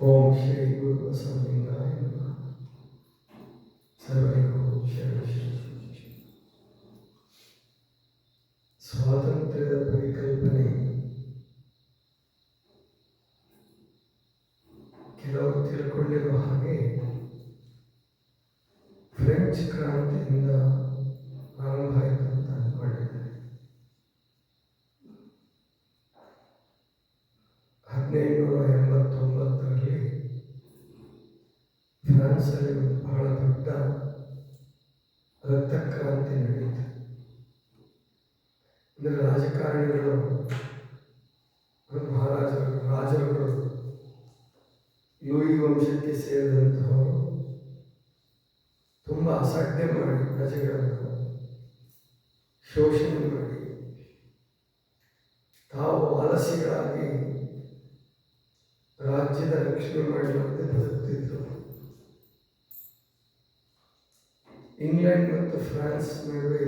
ಓಂ ಶ್ರೀ ಗುರು ಬಸವಲಿಂಗಾಯ ನಮಃ ಫ್ರಾನ್ಸಲ್ಲಿ ಬಹಳ ದೊಡ್ಡ ರಕ್ತಕ್ರಾಂತಿ ನಡೆಯಿತು ಅಂದರೆ ರಾಜಕಾರಣಿಗಳು ಮಹಾರಾಜರು, ರಾಜರುಗಳು ಯೋಗಿ ವಂಶಕ್ಕೆ ಸೇರಿದಂತಹವರು ತುಂಬ ಅಸಡ್ಡೆ ಮಾಡಿ ಪ್ರಜೆಗಳನ್ನು ಶೋಷಣೆ ಮಾಡಿ ತಾವು ಆಲಸಿಗಳಾಗಿ ರಾಜ್ಯದ ರಕ್ಷಣೆ ಮಾಡಿರುವಂತೆ ಬದುಕ್ತಿದ್ರು. ಇಂಗ್ಲೆಂಡ್ ಮತ್ತು ಫ್ರಾನ್ಸ್ ನಡುವೆ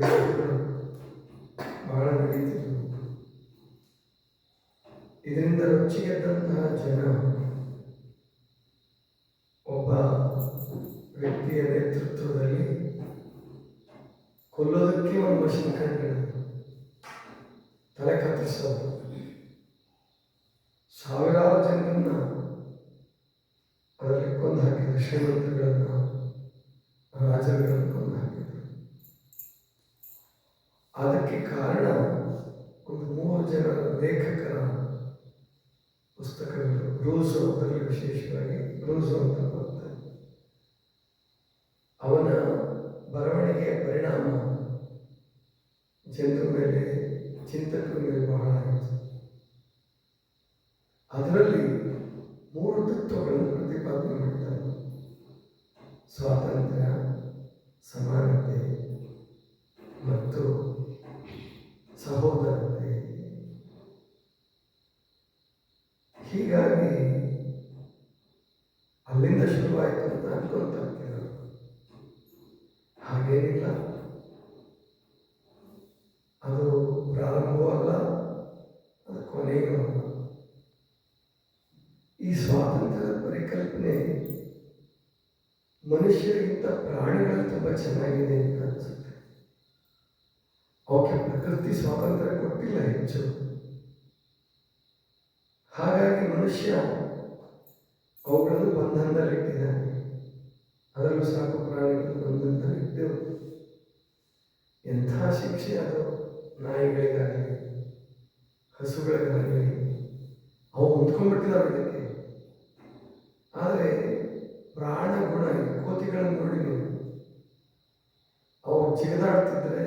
ಬಹಳ ನಡೀತಿದ್ವು ಇದರಿಂದ ರುಚಿಗೆದ್ದಂತಹ ಜನ ಒಬ್ಬ ವ್ಯಕ್ತಿಯ ನೇತೃತ್ವದಲ್ಲಿ ಕೊಲ್ಲೋದಕ್ಕೆ ಒಂದು ಮಷಿನ್ ಕಂಡು ತಲೆ ಕತ್ತರಿಸೋದು. ಸಾವಿರಾರು ಜನರನ್ನ ಅದರಲ್ಲಿ ಕೊಂದು ಹಾಕಿದ ಶ್ರೀಮಂತಗಳನ್ನ ರಾಜರುಗಳನ್ನು ಕೊಂದು ಹಾಕಿದ್ರು ಅದಕ್ಕೆ ಕಾರಣ ಒಂದು ಮೂವರು ಜನ ಲೇಖಕರ ಪುಸ್ತಕಗಳು. ರೂಸು ಅದರಲ್ಲಿ ವಿಶೇಷವಾಗಿ ರೂಸು ಅಂತ ಬರ್ತಾರೆ. ಅವನ ಬರವಣಿಗೆಯ ಪರಿಣಾಮ ಜನರ ಮೇಲೆ, ಚಿಂತಕರ ಮೇಲೆ ಬಹಳ ಆಯಿತು ಅದರಲ್ಲಿ ಮೂರು ತತ್ವಗಳನ್ನು ಪ್ರತಿಪಾದನೆ ಮಾಡ್ತಾರೆ. ಸ್ವಾತಂತ್ರ್ಯ ಸಮಾನತೆ ಮತ್ತು ಸಹೋದರತೆ. ಹೀಗಾಗಿ ಅಲ್ಲಿಂದ ಶುರುವಾಯಿತು ಅಂತ ಅನ್ಕೊಂತ ಮನುಷ್ಯರಿಗಿಂತ ಪ್ರಾಣಿಗಳು ತುಂಬ ಚೆನ್ನಾಗಿದೆ ಅಂತ ಅನಿಸುತ್ತೆ. ಅವಕ್ಕೆ ಪ್ರಕೃತಿ ಸ್ವಾತಂತ್ರ್ಯ ಕೊಟ್ಟಿಲ್ಲ ಹೆಚ್ಚು. ಹಾಗಾಗಿ ಮನುಷ್ಯ ಅವುಗಳನ್ನು ಬಂಧನದಲ್ಲಿಟ್ಟಿದ್ದಾನೆ ಅದರಲ್ಲೂ ಸಾಕು ಪ್ರಾಣಿಗಳು ಬಂಧನದಲ್ಲಿಟ್ಟು ಎಂಥ ಶಿಕ್ಷೆ ಅದು ನಾಯಿಗಳಿಗಾಗಲಿ, ಹಸುಗಳಿಗಾಗಲಿ. ಅವು ಹೊಂದ್ಕೊಂಡ್ಬಿಟ್ಟಿದ್ದಾವೆ ಇದಕ್ಕೆ. ಆದರೆ ಪ್ರಾಣ ಗುಣ ಕೋತಿಗಳನ್ನು ನೋಡಿ ನೀವು. ಅವು ಜಿಗಿದಾಡ್ತಿದ್ರೆ,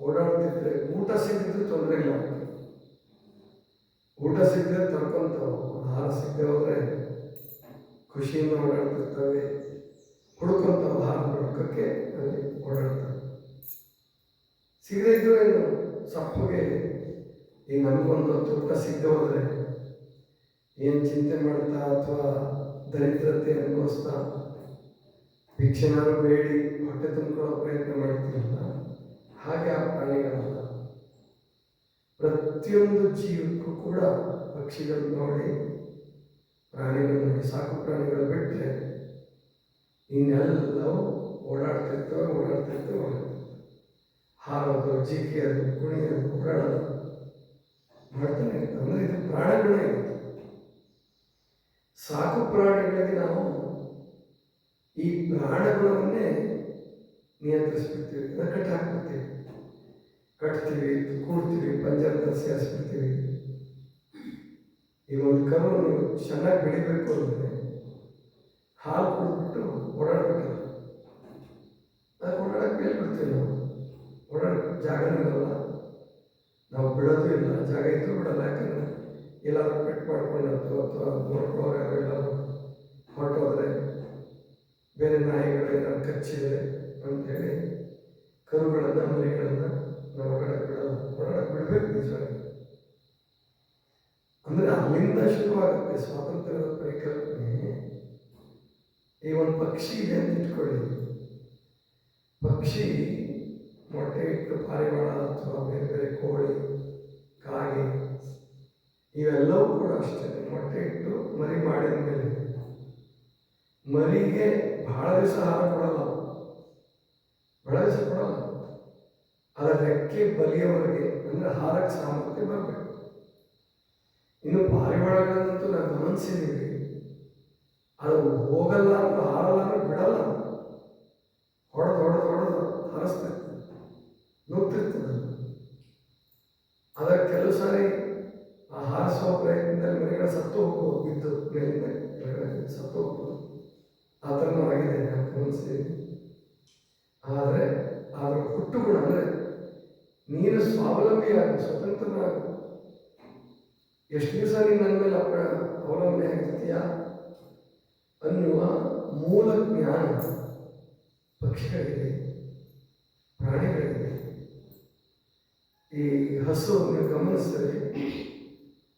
ಓಡಾಡ್ತಿದ್ರೆ, ಊಟ ಸಿಕ್ಕಿದ್ರೆ ತೊಂದರೆ ಇಲ್ಲ ಊಟ ಸಿಗದೆ ತಡ್ಕೊಂತಾವ ಆಹಾರ ಸಿಗದೆ ಹೋದ್ರೆ ಖುಷಿಯಿಂದ ಓಡಾಡ್ತಿರ್ತವೆ. ಹುಡುಕಂತ ಆಹಾರ ಹುಡುಕಕ್ಕೆ ಅಲ್ಲಿ ಓಡಾಡ್ತವೆ ಸಿಗದೆ ಇದ್ರೂ ಏನು? ಸಪ್ಪಗೆ ಈಗ ನಮಗೊಂದು ಹೊತ್ತು ಊಟ ಸಿಗದೆ ಹೋದ್ರೆ ಏನು ಚಿಂತೆ ಮಾಡ್ತಾ ಅಥವಾ ದರಿದ್ರತೆ ಅನುಭವಿಸ್ತಾ ಭಿಕ್ಷೆನಾರು ಬೇಡಿ, ಹೊಟ್ಟೆ ತುಂಬಿಕೊಳ್ಳೋ ಪ್ರಯತ್ನ ಮಾಡ್ತೀರಲ್ಲ, ಹಾಗೆ ಆ ಪ್ರಾಣಿಗಳಲ್ಲ. ಪ್ರತಿಯೊಂದು ಜೀವಕ್ಕೂ ಕೂಡ ಪಕ್ಷಿಗಳು ನೋಡಿ, ಪ್ರಾಣಿಗಳು ನೋಡಿ, ಸಾಕು ಪ್ರಾಣಿಗಳು ಬಿಟ್ಟರೆ ಇನ್ನೆಲ್ಲವೂ ಓಡಾಡ್ತಿರ್ತವೆ ಓಡಾಡ್ತಿರ್ತವೆ ಹಾರೋದು, ಜಿಗಿಯೋದು, ಕುಣಿಯೋದು ಓಡಾಡೋದು ಮಾಡ್ತಾನೆ ಇರ್ತವೆ ಅಂದರೆ ಇದು ಪ್ರಾಣಗುಣ ಇದೆ ಸಾಕು ಪ್ರಾಣಿಗಳಿಗೆ ನಾವು ಈ ಪ್ರಾಣಗಳನ್ನೇ ನಿಯಂತ್ರಿಸ್ಬಿಡ್ತೀವಿ ಕಟ್ಟಿ ಹಾಕ್ಬಿಡ್ತೀವಿ. ಕಟ್ತೀವಿ, ಕೂಡ್ತೀವಿ ಪಂಜಾಬ್ ಸೇರಿಸ್ಬಿಡ್ತೀವಿ. ಈ ಒಂದು ಕರು ಚೆನ್ನಾಗಿ ಬೆಳಿಬೇಕು ಅಂದರೆ ಹಾಲು ಕುಡಿದ್ಬಿಟ್ಟು ಓಡಾಡ್ಬೇಕಲ್ಲ ಅದಕ್ಕೆ ಓಡಾಡಕ್ಕೆ ಹೇಳ್ಬಿಡ್ತೀವಿ ನಾವು. ಓಡಾಡಕ್ಕೆ ಜಾಗನೂ ಇರಲ್ಲ. ನಾವು ಬಿಡೋದು ಇಲ್ಲ, ಜಾಗ ಇದ್ರೂ ಬಿಡಲ್ಲ. ಯಾಕಂದ್ರೆ ಎಲ್ಲಾದ್ರೂ ಪೆಟ್ ಮಾಡ್ಕೊಂಡು ಅಥವಾ ಅಥವಾ ನೋಡ್ಕೊಳ್ಳೋರು ಯಾರು ಎಲ್ಲಾದ್ರೂ ಹೊರಟೋದ್ರೆ ಬೇರೆ ನಾಯಿಗಳು ಕಚ್ಚಿದ್ರೆ ಅಂತೇಳಿ ಕರುಗಳನ್ನು, ಮರಿಗಳನ್ನು ನಾವು ಓಡಾಡಕ್ಕೆ ಬಿಡಲ್ಲ ಓಡಾಡಕ್ಕೆ ಬಿಡಬೇಕು ನಿಜವಾಗಿ ಅಂದರೆ ಅಲ್ಲಿಂದ ಶುರುವಾಗುತ್ತೆ ಸ್ವಾತಂತ್ರ್ಯದ ಪರಿಕಲ್ಪನೆ. ಈ ಒಂದು ಪಕ್ಷಿ ಇದೆ ಅಂತ ಇಟ್ಕೊಳ್ಳಿ. ಪಕ್ಷಿ ಮೊಟ್ಟೆ ಇಟ್ಟು ಪಾರಿವಾಳ ಅಥವಾ ಬೇರೆ ಬೇರೆ ಕೋಳಿ, ಕಾಗೆ, ಇವೆಲ್ಲವೂ ಕೂಡ ಅಷ್ಟೇ. ಮೊಟ್ಟೆ ಇಟ್ಟು ಮರಿ ಮಾಡಿದ ಮೇಲೆ ಮರಿಗೆ ಬಹಳ ದಿವಸ ಆಹಾರ ಕೊಡಲ್ಲ. ಕೊಡಲ್ಲ ಅದರ ರೆಕ್ಕೆ ಬಲಿಯವರೆಗೆ ಅಂದರೆ ಹಾರಕ್ಕೆ ಸಾಮರ್ಥ್ಯ ಬರಬೇಕು. ಇನ್ನು ಪಾರಿವಾಳಗಳಂತೂ ನಾನು ಗಮನಿಸಿದ್ದೀವಿ ಅದು ಹೋಗಲ್ಲ ಅಂದ್ರೆ ಹಾರಲ್ಲ ಅಂದ್ರೆ ಬಿಡಲ್ಲ. ಹೊಡೆದು ಹೊಡೆದು ಹೊಡೆದು ಹರಿಸ್ತಿರ್ತದೆ. ನುಗ್ತಿರ್ತದೆ ಅದಕ್ಕೆ ಕೆಲವು ಸಾರಿ ಆ ಹಾರಿಸುವ ಪ್ರಯತ್ನದಲ್ಲಿ ಮನೆಗಳ ಸತ್ತು ಹೋಗ್ಬೋದು ಬಿದ್ದು ಮೇಲಿಂದ ಸತ್ತು ಹೋಗ್ಬೋದು. ಆ ಥರನೂ ಆಗಿದೆ ನಾನು ಗಮನಿಸಿದ್ದೀವಿ ಆದರೆ ಅದರ ಹುಟ್ಟು ಗುಣ ಅಂದರೆ ನೀನು ಸ್ವಾವಲಂಬಿಯಾಗಿ ಸ್ವತಂತ್ರನಾಗು. ಎಷ್ಟು ದಿವಸ ನೀನು ನನ್ನ ಮೇಲೆ ಅವರ ಅವಲಂಬನೆ ಆಗಿರ್ತೀಯ? ಅನ್ನುವ ಮೂಲ ಜ್ಞಾನ ಪಕ್ಷಿಗಳಿದೆ ಪ್ರಾಣಿಗಳಿದೆ ಈ ಹಸು ನೀವು ಗಮನಿಸಿದ್ರೆ,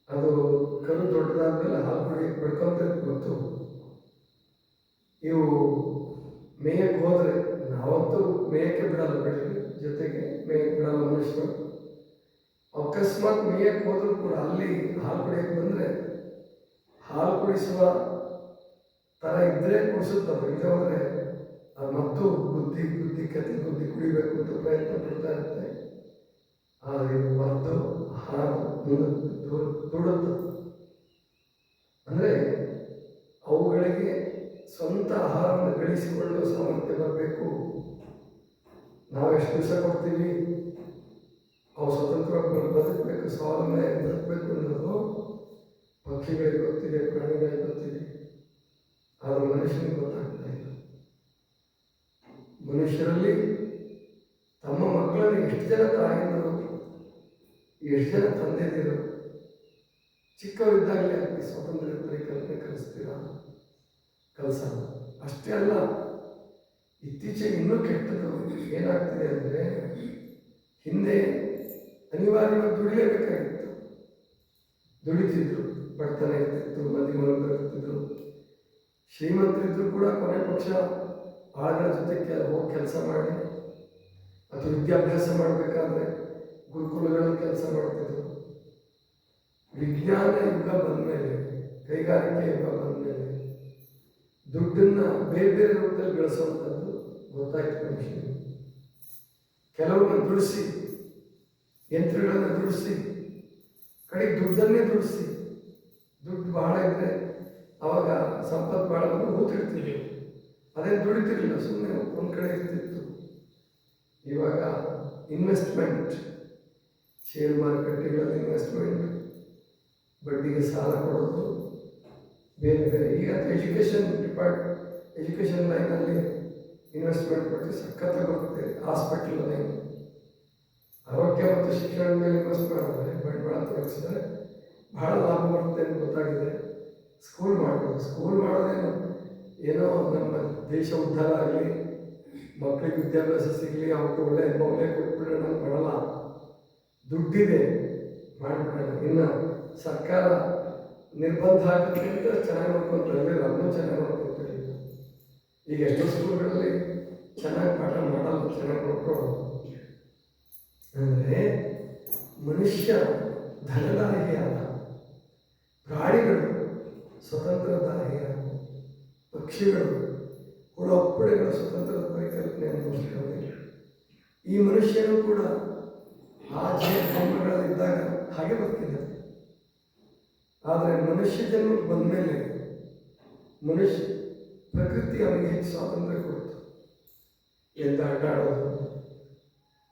ಅದು ಕಲ್ಲು ದೊಡ್ಡದಾದ ಮೇಲೆ ಹಾಲು ಕುಡಿ ಪಡ್ಕೊಂತ ಗೊತ್ತು. ಇವು ಮೇಯಕ್ಕೆ ಹೋದ್ರೆ ನಾವಂತೂ ಮೇಯಕ್ಕೆ ಬಿಡಲ್ಲ ಬಿಡ್ರಿ ಜೊತೆಗೆ ಮೇಯಕ್ಕೆ ಬಿಡಲ್ಲ ಮನುಷ್ಯರು ಅಕಸ್ಮಾತ್ ಮೇಯಕ್ಕೆ ಹೋದ್ರು ಕೂಡ ಅಲ್ಲಿ ಹಾಲು ಕುಡಿಯಕ್ಕೆ ಬಂದರೆ ಹಾಲು ಕುಡಿಸುವ ಥರ ಇದ್ದರೆ ಕುಡಿಸುತ್ತವೆ ಇಲ್ಲ ಹೋದರೆ ಮತ್ತು ಬುದ್ಧಿ ಬುದ್ಧಿ ಕತ್ತಿ ಬುದ್ಧಿ ಕುಡಿಬೇಕು ಅಂತ ಪ್ರಯತ್ನ ಪಡ್ತಾ ಇರುತ್ತೆ. ಆದರೆ ಹೊರತು ಹಾಲು ದೂಡುತ್ತೆ. ಅಂದರೆ ಅವುಗಳಿಗೆ ಸ್ವಂತ ಆಹಾರವನ್ನು ಗಳಿಸಿಕೊಳ್ಳುವ ಸಾಮರ್ಥ್ಯ ಬರಬೇಕು. ನಾವೆಷ್ಟು ದಿವಸ ಕೊಡ್ತೀವಿ? ಅವು ಸ್ವತಂತ್ರವಾಗಿ ಬದುಕಬೇಕು ಸ್ವಾವಲಂಬನೆ ಬದುಕಬೇಕು ಅನ್ನೋದು ಪಕ್ಷಿಗಳಿಗೆ ಗೊತ್ತಿದೆ, ಪ್ರಾಣಿಗಳಿಗೆ ಗೊತ್ತಿದೆ. ಆದರೆ ಮನುಷ್ಯನಿಗೆ ಗೊತ್ತಾಗ್ತಾ ಇಲ್ಲ. ಮನುಷ್ಯರಲ್ಲಿ ತಮ್ಮ ಮಕ್ಕಳನ್ನು ಎಷ್ಟು ಜನ ತಾಯಿಯಂದರು, ಎಷ್ಟು ಜನ ತಂದೆದಿರು ಚಿಕ್ಕವರಿದ್ದಾಗಲೇ ಸ್ವತಂತ್ರ ಸ್ವಾತಂತ್ರ್ಯ ಪರಿಕಲ್ಪನೆ ಕಲಿಸ್ತೀರಾ? ಕಲಿಸಲ್ಲ. ಅಷ್ಟೇ ಅಲ್ಲ ಇತ್ತೀಚೆಗೆ ಇನ್ನೂ ಕೆಟ್ಟದ್ದು ಏನಾಗ್ತಿದೆ ಅಂದರೆ ಹಿಂದೆ ಅನಿವಾರ್ಯವಾಗಿ ದುಡಿಯಬೇಕಾಗಿತ್ತು. ದುಡಿತಿದ್ರು, ಬಡತನ ಇರ್ತಿತ್ತು, ಮದಿ ಇರ್ತಿದ್ರು ಶ್ರೀಮಂತರಿದ್ದರೂ ಕೂಡ ಕೊನೆ ಪಕ್ಷ ಆಳುಗಳ ಜೊತೆ ಹೋಗಿ ಕೆಲಸ ಮಾಡಿ, ಅದು ವಿದ್ಯಾಭ್ಯಾಸ ಮಾಡಬೇಕಾದ್ರೆ ಗುರುಕುಲಗಳಲ್ಲಿ ಕೆಲಸ ಮಾಡ್ತಿದ್ರು. ವಿಜ್ಞಾನ ಯುಗ ಬಂದಮೇಲೆ, ಕೈಗಾರಿಕೆ ಯುಗ ಬಂದಮೇಲೆ ದುಡ್ಡನ್ನು ಬೇರೆ ಬೇರೆ ರೂಪದಲ್ಲಿ ಗಳಿಸುವಂಥದ್ದು ಗೊತ್ತಾಯ್ತು ಕೆಲವರು ದುಡಿಸಿ, ಯಂತ್ರಗಳನ್ನು ದುಡಿಸಿ ಕಡೆಗೆ ದುಡ್ಡನ್ನೇ ದುಡಿಸಿ, ದುಡ್ಡು ಬಹಳ ಇದ್ದರೆ ಅವಾಗ ಸಂಪತ್ತು ಭಾಳ ಬಂದು ಹೂತಿರ್ತೀವಿ. ಅದೇ ದುಡಿತಿರ್ಲಿಲ್ಲ ಸುಮ್ಮನೆ ಒಂದು ಕಡೆ ಇರ್ತಿತ್ತು. ಇವಾಗ ಇನ್ವೆಸ್ಟ್ಮೆಂಟ್ ಶೇರ್ ಮಾರುಕಟ್ಟೆಗಳಲ್ಲಿ ಇನ್ವೆಸ್ಟ್ಮೆಂಟ್ ಬಡ್ಡಿಗೆ ಸಾಲ ಕೊಡೋದು, ಬೇರೆ ಬೇರೆ. ಈಗ ಎಜುಕೇಷನ್ ಡಿಪಾರ್ಟ್ ಎಜುಕೇಷನ್ ಲೈನಲ್ಲಿ ಇನ್ವೆಸ್ಟ್ಮೆಂಟ್ ಬಗ್ಗೆ ಸಖತ್ತಾಗಿ ಬರುತ್ತೆ ಹಾಸ್ಪಿಟಲ್ ಆರೋಗ್ಯ ಮತ್ತು ಶಿಕ್ಷಣದ ಮೇಲೆ ಇನ್ವೆಸ್ಟ್ ಮಾಡಿದ್ರೆ ಬಂಡವಾಳ ತೊಡಗಿಸಿದ್ರೆ ಬಹಳ ಲಾಭ ಬರುತ್ತೆ ಅಂತ ಗೊತ್ತಾಗಿದೆ. ಸ್ಕೂಲ್ ಮಾಡ್ಬೋದು ಸ್ಕೂಲ್ ಮಾಡೋದೇನು ಏನೋ ನಮ್ಮ ದೇಶ ಉದ್ಧಾರ ಆಗಲಿ ಮಕ್ಕಳಿಗೆ ವಿದ್ಯಾಭ್ಯಾಸ ಸಿಗಲಿ, ಅವ್ರಿಗೆ ಒಳ್ಳೆ ಮೌಲ್ಯ ಕೊಟ್ಬಿಡೋಣ ಅಂತ ಬರಲ್ಲ ದುಡ್ಡಿದೆ ಮಾಡಿಬಿಡೋಣ. ಇನ್ನು ಸರ್ಕಾರ ನಿರ್ಬಂಧ ಹಾಕೋದ್ರಿಂದ ಚೆನ್ನಾಗಿ ನೋಡ್ಕೊಂತಾರೆ. ಅದನ್ನು ಚೆನ್ನಾಗಿ ನೋಡ್ಕೊತಿರಲಿಲ್ಲ ಈಗ ಎಷ್ಟೋ ಸ್ಕೂಲ್ಗಳಲ್ಲಿ ಚೆನ್ನಾಗಿ ಪಾಠ ಮಾಡಲ್ಲ ಚೆನ್ನಾಗಿ ಕೊಟ್ಟರು ಅಂದರೆ ಮನುಷ್ಯ ಧನದಾಹಿಯಾದ ಪ್ರಾಣಿಗಳು ಸ್ವತಂತ್ರದಾಹಿಯಾದ ಪಕ್ಷಿಗಳು ಹುಳಪ್ಪಡೆಗಳ ಸ್ವತಂತ್ರದ ಪರಿಕಲ್ಪನೆ ಹೊಂದಿದ್ದಾವೆ ಈ ಮನುಷ್ಯನು ಕೂಡ ಆ ಜನ್ಮಗಳಲ್ಲಿದ್ದಾಗ ಹಾಗೆ ಬರ್ತಿದ್ದ ಆದರೆ ಮನುಷ್ಯ ಜನ್ಮಕ್ಕೆ ಬಂದ ಮೇಲೆ ಮನುಷ್ಯ ಪ್ರಕೃತಿ ಅವನಿಗೆ ಸ್ವಾತಂತ್ರ್ಯ ಕೊಡ್ತು. ಎದ್ದು ಆಡೋದು?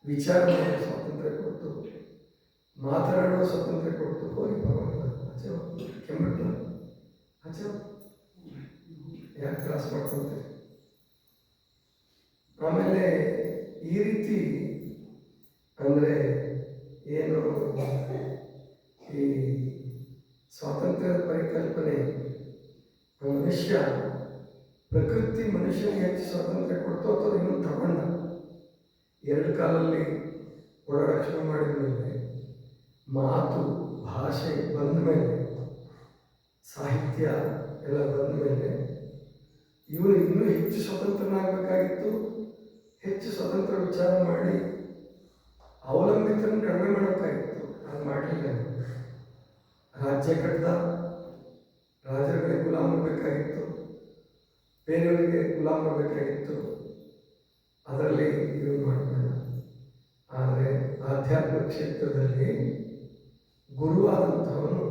ವಿಚಾರ ಸ್ವಾತಂತ್ರ್ಯ ಕೊಡ್ತು. ಮಾತನಾಡುವ ಸ್ವಾತಂತ್ರ್ಯ ಕೊಡ್ತು. ಹೋಗಿ ಪರವಾಗಿಲ್ಲ. ಆಚೆ ಕೆಮ್ಮಿಟ್ಟ. ಯಾಕೆ ತ್ರಾಸ ಮಾಡ್ಕೊತೀರಿ ಆಮೇಲೆ ಈ ರೀತಿ ಅಂದರೆ ಏನು ಈ ಸ್ವಾತಂತ್ರ್ಯದ ಪರಿಕಲ್ಪನೆ ಮನುಷ್ಯ ಪ್ರಕೃತಿ ಮನುಷ್ಯನಿಗೆ ಹೆಚ್ಚು ಸ್ವಾತಂತ್ರ್ಯ ಕೊಡ್ತೋ ಅಥವಾ ಇನ್ನೂ ತಗೊಂಡ? ಎರಡು ಕಾಲಲ್ಲಿ ಓಡಾಡಕ್ಕೆ ಶುರು ಮಾಡಿದ ಮೇಲೆ ಮಾತು, ಭಾಷೆ ಬಂದ ಮೇಲೆ, ಸಾಹಿತ್ಯ ಎಲ್ಲ ಬಂದ ಮೇಲೆ ಇವನು ಇನ್ನೂ ಹೆಚ್ಚು ಸ್ವತಂತ್ರನಾಗಬೇಕಾಗಿತ್ತು. ಹೆಚ್ಚು ಸ್ವತಂತ್ರ ವಿಚಾರ ಮಾಡಿ ಅವಲಂಬಿತರನ್ನು ಕಡಿಮೆ ಮಾಡಬೇಕಾಗಿತ್ತು ಅದು ಮಾಡಲಿಲ್ಲ. ರಾಜ್ಯ ಕಟ್ಟದ ರಾಜರುಗಳಿಗೆ ಗುಲಾಮ ಬೇಕಾಗಿತ್ತು. ಬೇರೆಯವರಿಗೆ ಗುಲಾಮ ಬೇಕಾಗಿತ್ತು ಅದರಲ್ಲಿ ಇದು ಮಾಡಬೇಡ ಆದರೆ ಆಧ್ಯಾತ್ಮ ಕ್ಷೇತ್ರದಲ್ಲಿ ಗುರುವಾದಂಥವನು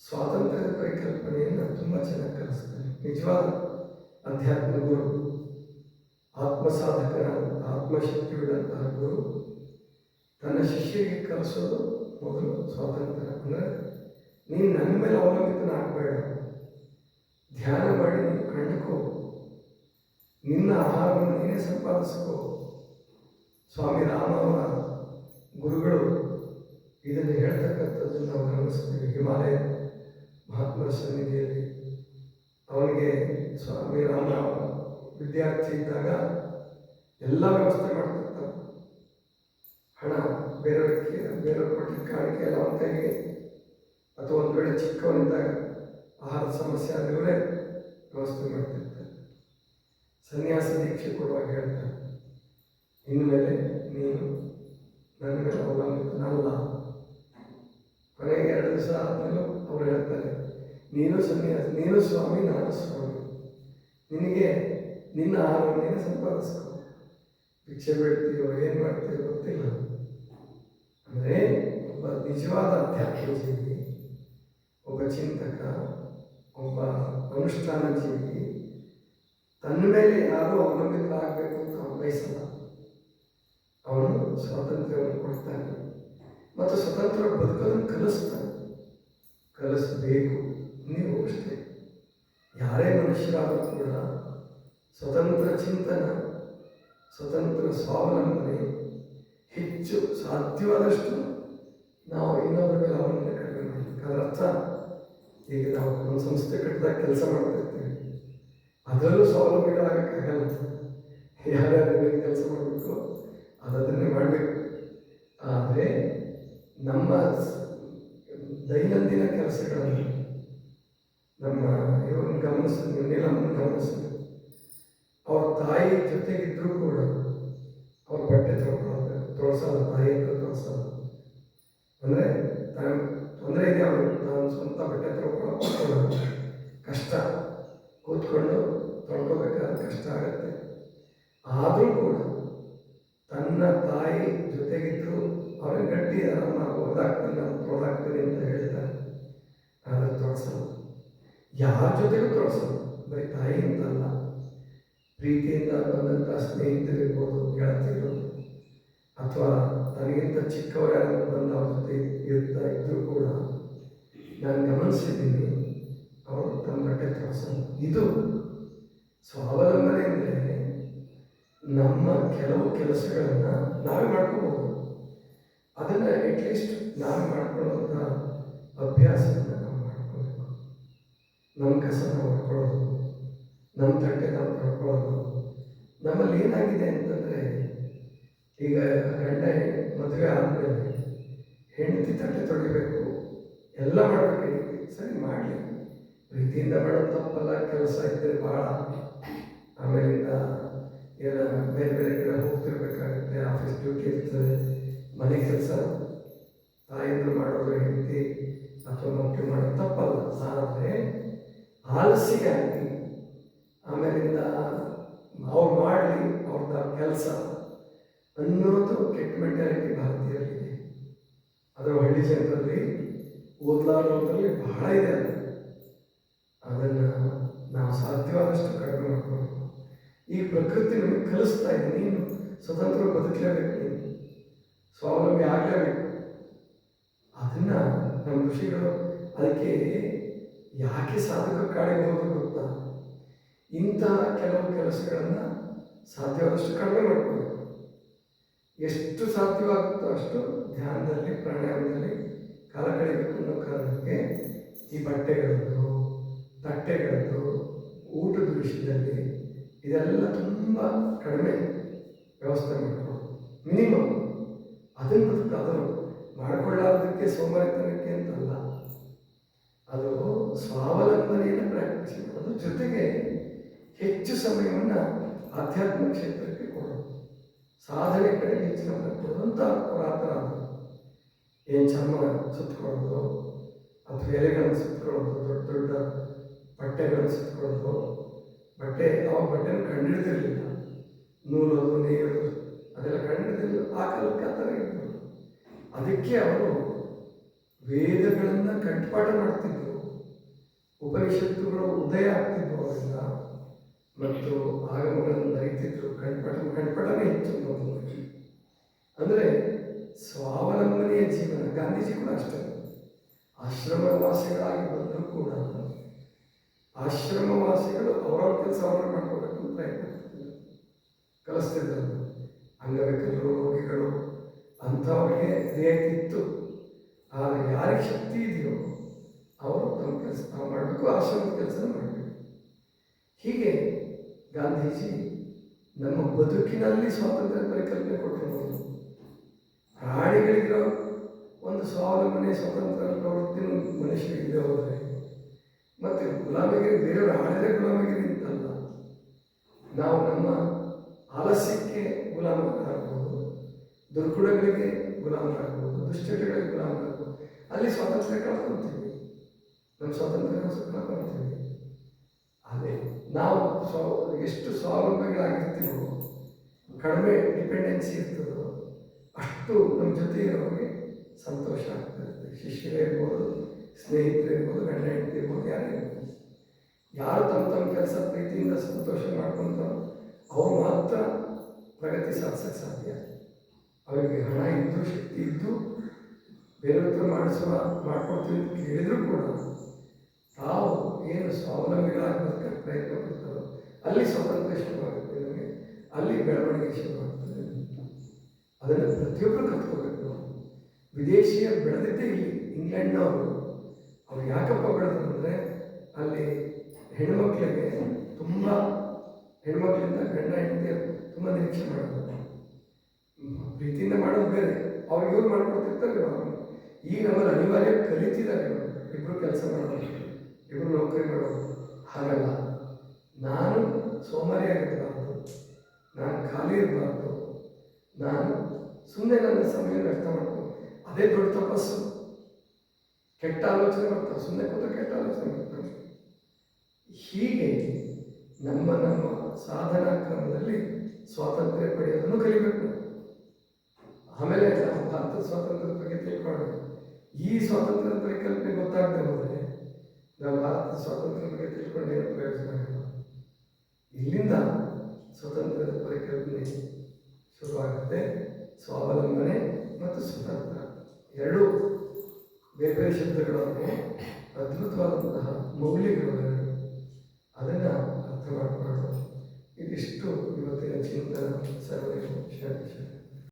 ಸ್ವಾತಂತ್ರ್ಯದ ಪರಿಕಲ್ಪನೆಯನ್ನು ತುಂಬ ಚೆನ್ನಾಗಿ ಕಲಿಸ್ತಾನೆ. ನಿಜವಾದ ಅಧ್ಯಾತ್ಮ ಗುರು ಆತ್ಮಸಾಧಕರ ಆತ್ಮಶಕ್ತಿ ಉಳ್ಳಂತಹ ಗುರು, ತನ್ನ ಶಿಷ್ಯರಿಗೆ ಕಲಿಸೋದು ಮೊದಲು ಸ್ವಾತಂತ್ರ್ಯ. ಅಂದರೆ ನೀನು ನನ್ನ ಮೇಲೆ ಅವಲಂಬಿತನ ಆಗಬೇಡ ಧ್ಯಾನ ಮಾಡಿ ನೀನು ನಿನ್ನ ಆಹಾರವನ್ನು ನೀನೇ ಸಂಪಾದಿಸಿಕೋ. ಸ್ವಾಮಿ ರಾಮನವರ ಗುರುಗಳು ಇದನ್ನು ಹೇಳ್ತಕ್ಕಂಥದ್ದು ನಾವು ಗಮನಿಸ್ತೀವಿ. ಹಿಮಾಲಯ ಮಹಾತ್ಮರ ಸನ್ನಿಧಿಯಲ್ಲಿ ಅವನಿಗೆ ಸ್ವಾಮಿ ರಾಮ ವಿದ್ಯಾರ್ಥಿ ಇದ್ದಾಗ ಎಲ್ಲ ವ್ಯವಸ್ಥೆ ಮಾಡ್ತಿರ್ತಾರೆ ಹಣ ಬೇರೆಯವರಿಗೆ ಬೇರೆಯವ್ರ ಕೊಟ್ಟಿದ್ದ ಕಾಣಿಕೆ ಎಲ್ಲ ಅವನ ಕೈಗೆ ಅಥವಾ ಒಂದು ವೇಳೆ ಚಿಕ್ಕವನಿದ್ದಾಗ ಆಹಾರದ ಸಮಸ್ಯೆ ಆದರೆ ಇವರೇ ವ್ಯವಸ್ಥೆ ಮಾಡ್ತಿರ್ತಾರೆ. ಸನ್ಯಾಸ ದೀಕ್ಷೆ ಕೊಡುವಾಗ ಹೇಳ್ತಾರೆ ಇನ್ಮೇಲೆ ನೀನು ನನ್ನ ಮೇಲೆ ಅವಲಂಬಿತನಲ್ಲ. ಕೊನೆಗೆ ಎರಡು ದಿವಸ ಆದಮೇಲೂ ಅವ್ರು ಹೇಳ್ತಾರೆ, ನೀನು ಸನ್ಯಾಸ, ನೀನು ಸ್ವಾಮಿ, ನಾನು ಸ್ವಾಮಿ. ನಿನಗೆ ನಿನ್ನ ಆಹಾರವನ್ನು ನೀನು ಸಂಪಾದಿಸ್ಕೊ. ಭಿಕ್ಷೆ ಬೀಳ್ತೀಯೋ ಏನು ಮಾಡ್ತೀಯೋ ಗೊತ್ತಿಲ್ಲ. ಅಂದರೆ ಒಬ್ಬ ನಿಜವಾದ ಅಧ್ಯಾತ್ಮ ಜೀವಿ ಒಬ್ಬ ಚಿಂತಕ ಒಬ್ಬ ಅನುಷ್ಠಾನ ಜೀವಿ ತನ್ನ ಮೇಲೆ ಯಾರೂ ಅವಲಂಬಿತರಾಗಬೇಕು ಅಂತ ಅವನು ಬಯಸಲ್ಲ. ಅವನು ಸ್ವಾತಂತ್ರ್ಯವನ್ನು ಕೊಡ್ತಾನೆ ಮತ್ತು ಸ್ವತಂತ್ರ ಬದುಕನ್ನು ಕಲಿಸ್ತಾನೆ. ಕಲಿಸಬೇಕು ನೀವು ಅಷ್ಟೇ. ಯಾರೇ ಮನುಷ್ಯರಾದರೂ ಸ್ವತಂತ್ರ ಚಿಂತನ, ಸ್ವತಂತ್ರ ಸ್ವಾವಲಂಬನೆ ಹೆಚ್ಚು ಸಾಧ್ಯವಾದಷ್ಟು ನಾವು ಇನ್ನೊಬ್ಬರ ಮೇಲೆ ಅವಲಂಬನೆ ಕಡಿಮೆ ಮಾಡಬೇಕು. ಈಗ ನಾವು ಒಂದು ಸಂಸ್ಥೆ ಕಟ್ಟಿದಾಗ ಕೆಲಸ ಮಾಡ್ತಿರ್ತೀವಿ. ಅದರಲ್ಲೂ ಸ್ವಾವಲಂಬಿಗಳಾಗಕ್ಕಾಗಲ್ಲ ಯಾರ್ಯಾರ ಕೆಲಸ ಮಾಡಬೇಕು ಅದನ್ನೇ ಮಾಡಬೇಕು. ಆದರೆ ನಮ್ಮ ದೈನಂದಿನ ಕೆಲಸಗಳನ್ನು ನಮ್ಮ ಇವ್ರನ್ನ ಗಮನಿಸಿ ನೀಲಮ್ಮನ ಗಮನಿಸಿ. ಅವ್ರ ತಾಯಿ ಜೊತೆಗಿದ್ದರೂ ಕೂಡ ಅವ್ರ ಬಟ್ಟೆ ತೊಳ್ಕೊಳ್ಳೋದು ತೊಳಸಲ್ಲ, ತಾಯಿ ಹತ್ರ ತೊಳಸಲ್ಲ. ಅಂದರೆ ತಾನು ತೊಂದರೆ ಇದೆ ಅವರು ಸ್ವಂತ ಬಟ್ಟೆ ತೊಳ್ಕೊಳ್ಳೋಕೆ ಕಷ್ಟ. ಕೂತ್ಕೊಂಡು ತೊಳ್ಕೊಬೇಕಾದ್ರೆ ಕಷ್ಟ ಆಗುತ್ತೆ. ಆದರೂ ಕೂಡ ತನ್ನ ತಾಯಿ ಜೊತೆಗಿದ್ದು ಅವರ ಗಟ್ಟಿ ಅದನ್ನು ಓದಾಗ್ತೀನಿ ನಾನು ತೊಳ್ದಾಕ್ತೀನಿ ಅಂತ ಹೇಳ್ತಾರೆ ಆದರೆ ತೊಳ್ಸಲ್ಲ. ಯಾರ ಜೊತೆಗೂ ತೊಳ್ಸಲ್ಲ. ಬರೀ ತಾಯಿ ಅಂತಲ್ಲ ಪ್ರೀತಿಯಿಂದ ಬಂದಂಥ ಸ್ನೇಹಿತರಿರ್ಬೋದು ಗೆಳತಿರು ಅಥವಾ ತನಗಿಂತ ಚಿಕ್ಕವರು ಯಾರು ಬಂದು ಅವ್ರ ಜೊತೆ ಇರ್ತಾ ಇದ್ದರೂ ಕೂಡ ನಾನು ಗಮನಿಸಿದ್ದೀನಿ ಅವರು ತಮ್ಮ ಬಟ್ಟೆ ತೋರಿಸೋದು ಇದು ಸ್ವಾವಲಂಬನೆ ಅಂದರೆ ನಮ್ಮ ಕೆಲವು ಕೆಲಸಗಳನ್ನು ನಾವೇ ಮಾಡ್ಕೋಬಹುದು ಅದನ್ನು ಅಟ್ಲೀಸ್ಟ್ ನಾವು ಮಾಡ್ಕೊಳ್ಳುವಂಥ ಅಭ್ಯಾಸವನ್ನು ನಾವು ಮಾಡ್ಕೋಬೇಕು. ನಮ್ಮ ಕಸ ನಾವು ಮಾಡ್ಕೊಳ್ಳೋದು, ನಮ್ಮ ತಟ್ಟೆ ನಾವು ತೊಳ್ಕೊಳ್ಳೋದು ನಮ್ಮಲ್ಲಿ ಏನಾಗಿದೆ ಅಂತಂದರೆ, ಈಗ ಗಂಡ, ಮದುವೆ ಆದಮೇಲೆ ಹೆಂಡತಿ ತಟ್ಟೆ ತೊಳಿಬೇಕು. ಎಲ್ಲ ಮಾಡಬೇಕು. ಸರಿ, ಮಾಡಲಿ. ಪ್ರೀತಿಯಿಂದ ಮಾಡೋದು ತಪ್ಪಲ್ಲ, ಕೆಲಸ ಇದ್ದರೆ ಭಾಳ ಆಮೇಲಿಂದ ಏನು ಬೇರೆ ಬೇರೆ ಕಡೆ ಹೋಗ್ತಿರ್ಬೇಕಾಗುತ್ತೆ, ಆಫೀಸ್ ಡ್ಯೂಟಿ ಇರ್ತದೆ, ಮನೆ ಕೆಲಸ. ತಾಯಿಂದ ಮಾಡೋದು ಹೆಂಡತಿ ಅಥವಾ ಮಕ್ಕಳು ಮಾಡೋದು ತಪ್ಪಲ್ಲ ಆದರೆ ಆಲಸಿಗಾಗಿ ಆಮೇಲಿಂದ ಅವ್ರು ಮಾಡಲಿ ಅವ್ರದ್ದು ಕೆಲಸ. ಅನ್ನೋದು ಕೆಟ್ಟ ಮೆಂಟಾಲಿಟಿ ಭಾರತೀಯರಿಗೆ ಅದರ ಹಳ್ಳಿ ಜನರಲ್ಲಿ ಓದ್ಲಾರೋದ್ರಲ್ಲಿ ಬಹಳ ಇದೆ ಅದು. ಅದನ್ನು ನಾವು ಸಾಧ್ಯವಾದಷ್ಟು ಕಡಿಮೆ ಮಾಡ್ಕೊಳ್ಬೇಕು ಈ ಪ್ರಕೃತಿ ನಮಗೆ ಕಲಿಸ್ತಾ ಇದೆ ನೀನು ಸ್ವತಂತ್ರ ಬದುಕಲೇಬೇಕು ನೀನು. ಸ್ವಾವಲಂಬಿ ಆಗಲೇಬೇಕು. ಅದನ್ನು ನಮ್ಮ ಋಷಿಗಳು ಅದಕ್ಕೆ ಯಾಕೆ ಸಾಧಕ ಕಾಡಿಗೆ ಹೋದ್ರು ಗೊತ್ತಾ? ಇಂತಹ ಕೆಲವು ಕೆಲಸಗಳನ್ನು ಸಾಧ್ಯವಾದಷ್ಟು ಕಡಿಮೆ ಮಾಡ್ಕೋಬೇಕು. ಎಷ್ಟು ಸಾಧ್ಯವಾಗುತ್ತೋ ಅಷ್ಟು ಧ್ಯಾನದಲ್ಲಿ, ಪ್ರಾಣಾಯಾಮದಲ್ಲಿ ಕಾಲ ಕಳೆಯಬೇಕು ಅನ್ನೋ ಕಾರಣಕ್ಕೆ ಈ ಬಟ್ಟೆಗಳದ್ದು, ತಟ್ಟೆಗಳದ್ದು, ಊಟದ ವಿಷಯದಲ್ಲಿ ಇದೆಲ್ಲ ತುಂಬ ಕಡಿಮೆ ವ್ಯವಸ್ಥೆ ಮಾಡಿಕೊಡು ಮಿನಿಮಮ್ ಅದನ್ನು ಅದು ಮಾಡಿಕೊಳ್ಳಾರ್ದಕ್ಕೆ ಸೋಮಾರಿತನಕ್ಕೆ ಅಂತಲ್ಲ. ಅದು ಸ್ವಾವಲಂಬನೆಯನ್ನು ಪ್ರಾಕ್ಟೀಸ್ ಮಾಡೋದು ಜೊತೆಗೆ ಹೆಚ್ಚು ಸಮಯವನ್ನು ಆಧ್ಯಾತ್ಮ ಕ್ಷೇತ್ರಕ್ಕೆ ಕೊಡೋದು. ಸಾಧನೆ ಕಡೆ ಹೆಚ್ಚಿನ ಅಂತ ಪುರಾತನ ಏನು ಚರ್ಮ ಸುತ್ತಕೊಳ್ಳೋದು ಅಥವಾ ಎಲೆಗಳನ್ನು ಸುತ್ತಕೊಳ್ಳೋದು, ದೊಡ್ಡ ದೊಡ್ಡ ಬಟ್ಟೆಗಳನ್ನು ಸುತ್ತಕೊಳ್ಳೋದು, ಬಟ್ಟೆ ಅವ ಬಟ್ಟೆನ ಕಂಡಿಡ್ದಿರಲಿಲ್ಲ ನೂಲೋದು, ನೇಯೋದು, ಅದೆಲ್ಲ ಕಂಡಿಡ್ದಿರಲಿಲ್ಲ ಆ ಕಾಲಕ್ಕೆ ಆ ಥರ ಇತ್ತು ಅದಕ್ಕೆ ಅವರು ವೇದಗಳನ್ನು ಕಂಠಪಾಠ ಮಾಡ್ತಿದ್ರು. ಉಪನಿಷತ್ತುಗಳು ಉದಯ ಆಗ್ತಿದ್ವು ಅವರಿಂದ ಮತ್ತು ಆಗಮಗಳನ್ನು ಅರಿತಿದ್ರು ಕಂಠಪಾಠ, ಕಂಠಪಾಠನೇ ಹೆಚ್ಚು ಅಂದರೆ ಸ್ವಾವಲಂಬನೆಯ ಜೀವನ, ಗಾಂಧೀಜಿ ಕೂಡ ಅಷ್ಟೇ. ಆಶ್ರಮವಾಸಿಗಳಾಗಿ ಬಂದರೂ ಕೂಡ ಆಶ್ರಮವಾಸಿಗಳು ಅವರವ್ರ ಕೆಲಸವನ್ನು ಮಾಡ್ಕೋಬೇಕು ಪ್ರಯತ್ನ ಕಲಿಸ್ತಿದ್ದರು ಅಂಗವಿಕಲರು, ರೋಗಿಗಳು ಅಂಥವ್ರಿಗೆ ರಿಯಾಯಿತಿ ಇತ್ತು ಆದರೆ ಯಾರಿಗೆ ಶಕ್ತಿ ಇದೆಯೋ ಅವರು ತಮ್ಮ ಕೆಲಸ, ತಾವು ಮಾಡಬೇಕು, ಆಶ್ರಮದ ಕೆಲಸ ಮಾಡಬೇಕು. ಹೀಗೆ ಗಾಂಧೀಜಿ ನಮ್ಮ ಬದುಕಿನಲ್ಲಿ ಸ್ವಾತಂತ್ರ್ಯ ಸ್ವತಂತ್ರ ಪ್ರವೃತ್ತಿ ಮನುಷ್ಯರಿಗೆ ಹೋದರೆ. ಮತ್ತು ಗುಲಾಮಗಿರಿ ದೇವರು ಆಳಿದ್ರೆ ಗುಲಾಮಗಿರಿ ಅಂತಲ್ಲ. ನಾವು ನಮ್ಮ ಆಲಸ್ಯಕ್ಕೆ ಗುಲಾಮರಾಗಬಹುದು ದುರ್ಗುಣಗಳಿಗೆ ಗುಲಾಮರಾಗಬಹುದು ದುಶ್ಚಟಗಳಿಗೆ ಗುಲಾಮರಾಗಬಹುದು ಅಲ್ಲಿ ಸ್ವಾತಂತ್ರ್ಯ ಕಳ್ಕೊಳ್ತೀವಿ ನಮ್ಮ ಸ್ವಾತಂತ್ರ್ಯ ಕಳ್ಕೊಳ್ತೀವಿ ಅದೇ ನಾವು ಸ್ವ, ಎಷ್ಟು ಸ್ವಾವಲಂಬಿಗಳಾಗಿರ್ತೀವೋ, ಕಡಿಮೆ ಡಿಪೆಂಡೆನ್ಸಿ ಇರ್ತದೋ, ಅಷ್ಟು ನಮ್ಮ ಜೊತೆ ಇರೋರಿಗೆ ಸಂತೋಷ ಆಗ್ತಿರುತ್ತೆ ಶಿಷ್ಯರೇ ಇರ್ಬೋದು ಸ್ನೇಹಿತರು ಇರ್ಬೋದು ಗಂಡ ಹೆಂಡತಿ ಇರ್ಬೋದು ಯಾರೇ ಇರ್ಬೋದು ಯಾರು ತಮ್ಮ ತಮ್ಮ ಕೆಲಸ ಪ್ರೀತಿಯಿಂದ ಸಂತೋಷ ಮಾಡ್ಕೊಂತಾರೋ, ಅವ್ರು ಮಾತ್ರ ಪ್ರಗತಿ ಸಾಧಿಸೋಕ್ಕೆ ಸಾಧ್ಯ. ಅವರಿಗೆ ಹಣ ಇದ್ದು, ಶಕ್ತಿ ಇದ್ದು ಬೇರೆಯವ್ರ ಮಾಡಿಸುವ, ಮಾಡ್ಕೊಡ್ತೀವಿ ಕೇಳಿದ್ರು ಕೂಡ ತಾವು ಏನು ಸ್ವಾವಲಂಬಿಗಳಾಗಬೇಕು ಪ್ರಯತ್ನ ಪಡ್ತಾರೋ, ಅಲ್ಲಿ ಸ್ವಾತಂತ್ರ್ಯ ಶುರುವಾಗುತ್ತೆ ನಮಗೆ, ಅಲ್ಲಿ ಬೆಳವಣಿಗೆ ಶುರುವಾಗ್ತದೆ ಅದನ್ನು ಪ್ರತಿಯೊಬ್ಬರು ಕಲ್ತ್ಕೋಬೇಕು ನಾವು ವಿದೇಶಿಯರು ಬೆಳೆದಿದ್ದೇ ಇಲ್ಲಿ. ಇಂಗ್ಲೆಂಡ್ನವರು. ಅವ್ರು ಯಾಕಪ್ಪ ಬೆಳೆದ್ರು ಅಂದರೆ ಅಲ್ಲಿ ಹೆಣ್ಮಕ್ಳಿಗೆ ತುಂಬ ಹೆಣ್ಮಕ್ಳಿಂದ ಗಂಡ ಹೆಂಡತಿ ತುಂಬ ನಿರೀಕ್ಷೆ ಹ್ಮ್, ಪ್ರೀತಿಯಿಂದ ಮಾಡೋದು ಬೇರೆ. ಅವ್ರಿಗೆ ಇವ್ರು ಮಾಡ್ಕೊಡ್ತಿರ್ತಾರೆ ಅವರು. ಈಗ ನಮ್ಮಲ್ಲಿ ಅನಿವಾರ್ಯ ಕಲಿತಿದ್ದಾರೆ ಇಬ್ಬರು ಕೆಲಸ ಮಾಡೋದು ಇಬ್ಬರು ನೌಕರಿ ಮಾಡೋದು ಹಾಗಲ್ಲ. ನಾನು ಸೋಮಾರಿಯಾಗಿರಬಾರ್ದು ನಾನು ಖಾಲಿ ಇರಬಾರ್ದು. ನಾನು ಸುಮ್ಮನೆ ನನ್ನ ಸಮಯ ವ್ಯರ್ಥ ಮಾಡ್ಕೊ ಅದೇ ದೊಡ್ಡ ತಪಸ್ಸು. ಕೆಟ್ಟ ಆಲೋಚನೆ ಬರ್ತವೆ ಸುಮ್ಮನೆ ಕೂತು ಕೆಟ್ಟ ಆಲೋಚನೆ ಬರ್ತವೆ ಹೀಗೆ ನಮ್ಮ ನಮ್ಮ ಸಾಧನಾ ಕ್ರಮದಲ್ಲಿ ಸ್ವಾತಂತ್ರ್ಯ ಪಡೆಯೋದನ್ನು ಕಲಿಬೇಕು. ಆಮೇಲೆ ನಮ್ಮ ಭಾರತದ ಸ್ವಾತಂತ್ರ್ಯದ ಬಗ್ಗೆ ತಿಳ್ಕೊಳ್ಳೋಣ. ಈ ಸ್ವಾತಂತ್ರ್ಯದ ಪರಿಕಲ್ಪನೆ ಗೊತ್ತಾಗದೆ ಹೋದರೆ ನಾವು ಭಾರತದ ಸ್ವಾತಂತ್ರ್ಯದ ಬಗ್ಗೆ ತಿಳ್ಕೊಂಡು ಏನು ಪ್ರಯೋಜನ ಇಲ್ಲ. ಇಲ್ಲಿಂದ ಸ್ವಾತಂತ್ರ್ಯದ ಪರಿಕಲ್ಪನೆ ಶುರುವಾಗುತ್ತೆ. ಸ್ವಾವಲಂಬನೆ ಮತ್ತು ಸ್ವತಂತ್ರ ಎರಡೂ ಬೇರೆ ಬೇರೆ ಶಬ್ದಗಳನ್ನು ಅದ್ಭುತವಾದಂತಹ ಮೌಲ್ಯಗಳು ಅದನ್ನು ಅರ್ಥ ಮಾಡಿಕೊಳ್ಳೋಣ ಇದಿಷ್ಟು ಇವತ್ತಿನ ಚಿಂತನ ಶರಣ.